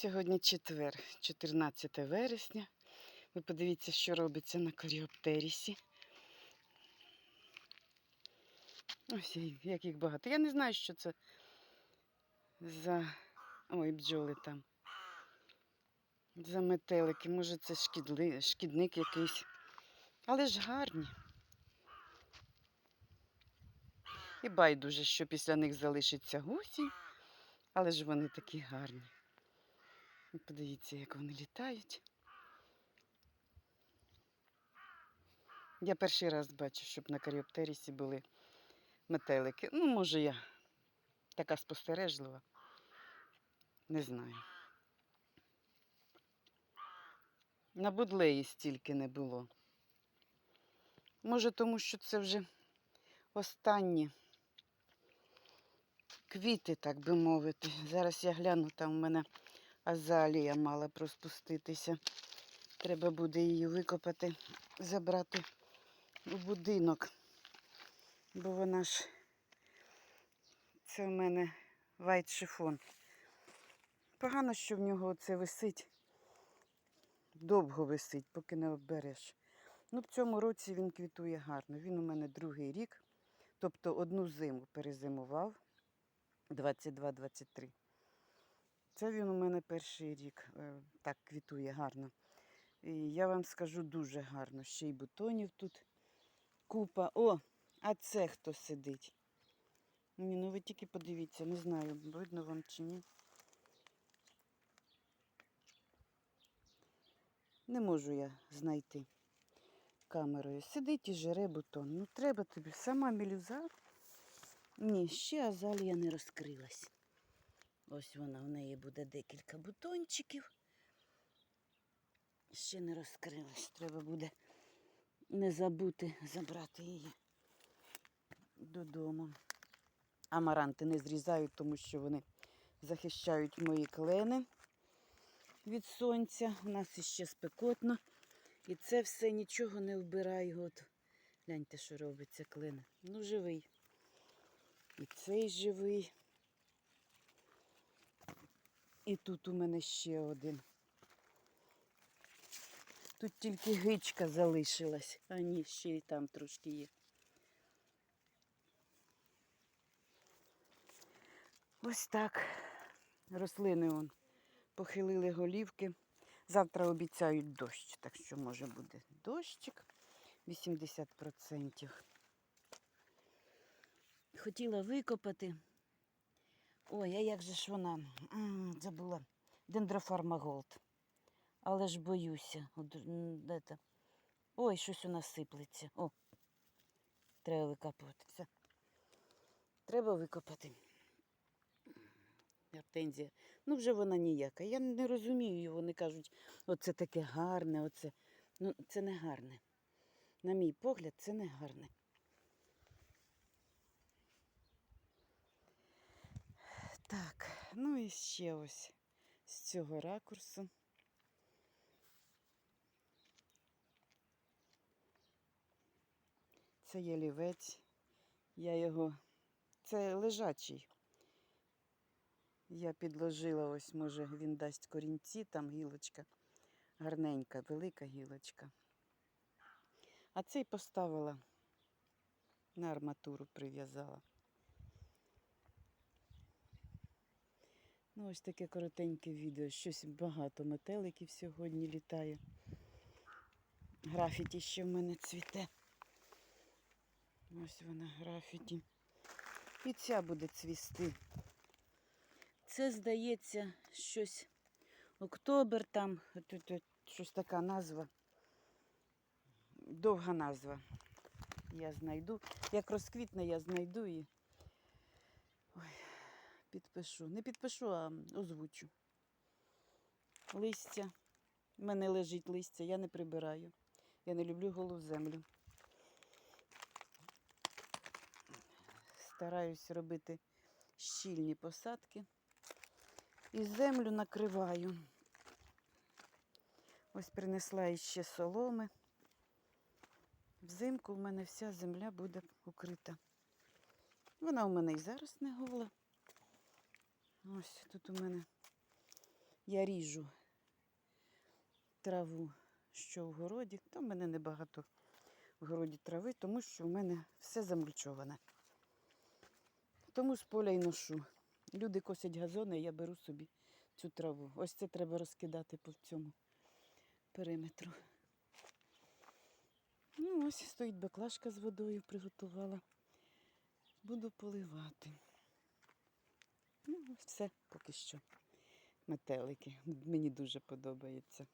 Сьогодні четвер, 14 вересня. Ви подивіться, що робиться на коріоптерісі. Ось як їх багато. Я не знаю, що це за. Ой, бджоли там. За метелики. Може, це шкідли... шкідник якийсь. Але ж гарні. І байдуже, що після них залишиться гусі, але ж вони такі гарні. Подивіться, як вони літають. Я перший раз бачу, щоб на каріоптерісі були метелики. Ну, може, я така спостережлива. Не знаю. На будлеї стільки не було. Може, тому що це вже останні квіти, так би мовити. Зараз я гляну, там в мене азалія мала проспуститися. Треба буде її викопати, забрати у будинок. Бо вона ж це в мене вайт шифон. Погано, що в нього це висить. Довго висить, поки не обереш. Ну, в цьому році він квітує гарно. Він у мене другий рік, тобто одну зиму перезимував 22-23. Це він у мене перший рік е, так квітує гарно. І я вам скажу дуже гарно. Ще й бутонів тут купа. О, а це хто сидить? Ні, ну ви тільки подивіться, не знаю, видно вам чи ні. Не можу я знайти камерою. Сидить і жере бутон. Ну треба тобі. Сама мілюза. Ні, ще азалія не розкрилась. Ось вона, в неї буде декілька бутончиків. Ще не розкрилась. Треба буде не забути забрати її додому. Амаранти не зрізають, тому що вони захищають мої клени від сонця. У нас іще спекотно. І це все нічого не вбираю. От гляньте, що робиться клин. Ну, живий. І цей живий. І тут у мене ще один. Тут тільки гичка залишилась, а ні, ще й там трошки є. Ось так. Рослини он похилили голівки. Завтра обіцяють дощ, так що може буде дощик 80%. Хотіла викопати. Ой, а як же ж вона? Забула. Дендрофарма Голд. Але ж боюся. Ой, щось у нас сиплеться. О, треба викопувати. Все. Треба викопати. Гортензія. Ну, вже вона ніяка. Я не розумію її. Вони кажуть, оце таке гарне, оце. Ну, це не гарне. На мій погляд, це не гарне. Так, ну і ще ось з цього ракурсу. Це є лівець. Я його. Це лежачий. Я підложила, ось, може, він дасть корінці, там гілочка. Гарненька, велика гілочка. А цей поставила на арматуру прив'язала. Ну, ось таке коротеньке відео. Щось багато метеликів сьогодні літає. Графіті ще в мене цвіте. Ось вона графіті. І ця буде цвісти. Це, здається, щось октобер там, от, щось така назва. Довга назва. Я знайду. Як розквітне, я знайду і Ой, підпишу. Не підпишу, а озвучу. Листя. У мене лежить листя, я не прибираю. Я не люблю голу землю. Стараюсь робити щільні посадки. І землю накриваю. Ось принесла іще соломи. Взимку в мене вся земля буде укрита. Вона у мене і зараз не гола. Ось тут у мене я ріжу траву, що в городі. Там в мене небагато в городі трави, тому що в мене все замульчоване. Тому з поля й ношу. Люди косять газони, я беру собі цю траву. Ось це треба розкидати по цьому периметру. Ну, ось стоїть баклажка з водою, приготувала. Буду поливати. Ну, все поки що. Метелики. Мені дуже подобається.